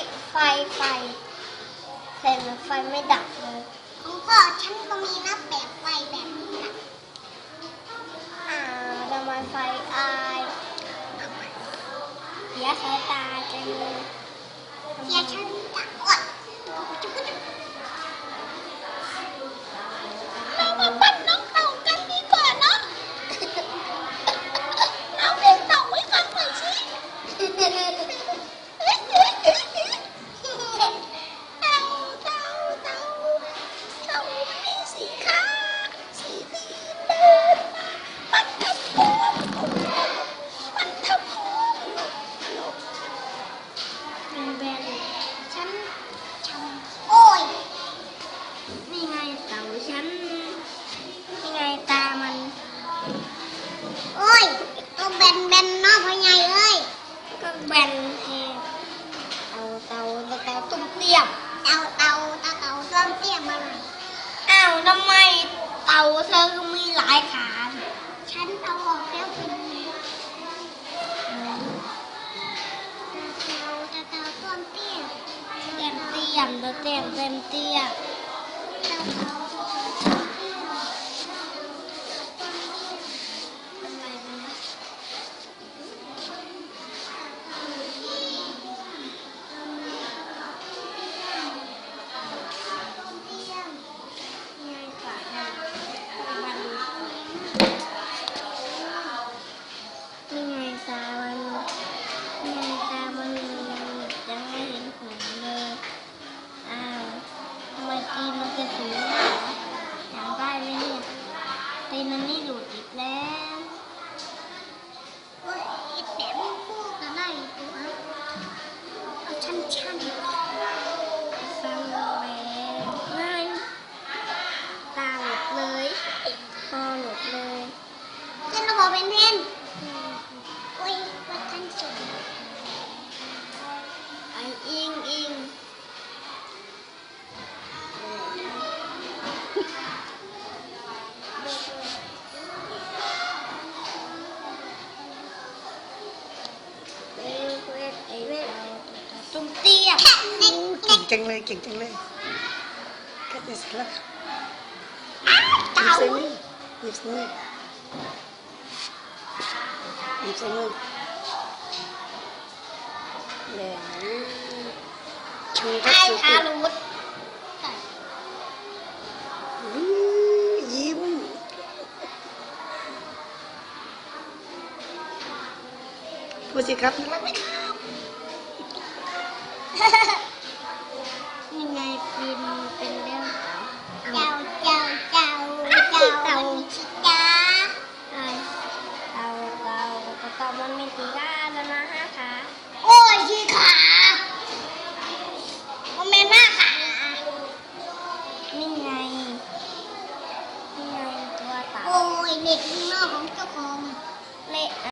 ิดไฟไฟแต่ไฟไม่ดับเลยของพ่อฉันก็มีนะแบบไฟแบบนี้นะอ่าทำไมไฟอายเสียสายตาจังเลยเสียฉันจะอดจุ๊บจุ๊บ ฉันนี่ไงตามัน โอ้ยตัวแบนแบนๆเนาะพ่อใหญ่เอ้ยก็แบนแทนเต่าเต่าเต่าเต่าตุ้มเตี้ยมเต่าเต่าเต่าเต่าต้นเตี้ยมาเลยอ้าวทำไมเต่าเธอก็มีหลายขา ฉันเอาออกแล้วคุณเต่าเต่าเต่าต้นเตี้ยเต็มเตี้ยมเต็มเต็มเตี้ยเจะสูงเหรออยากได้ไหมเนี่ยตีมันไม่หลุดอีกแล้ว จังเลยเก่งจังเลยก็ได้สักแล้วหยิบเต่าใส่มือหยิบใส่มือหยิบใส่มือแหมชูก็ไอชูคารูดอื้อยิ้มพูดสิครับน่ารักไหมครับ เจ้าชิจ้าไอเราเต่าเต่ามันมีสีก้าแล้วนะฮะขาโอ้ยที่ขามันเป็นห้าขานี่ไงนี่ไงตัวต่าโอ้ยเด็กข้างนอกของเจ้าของเละ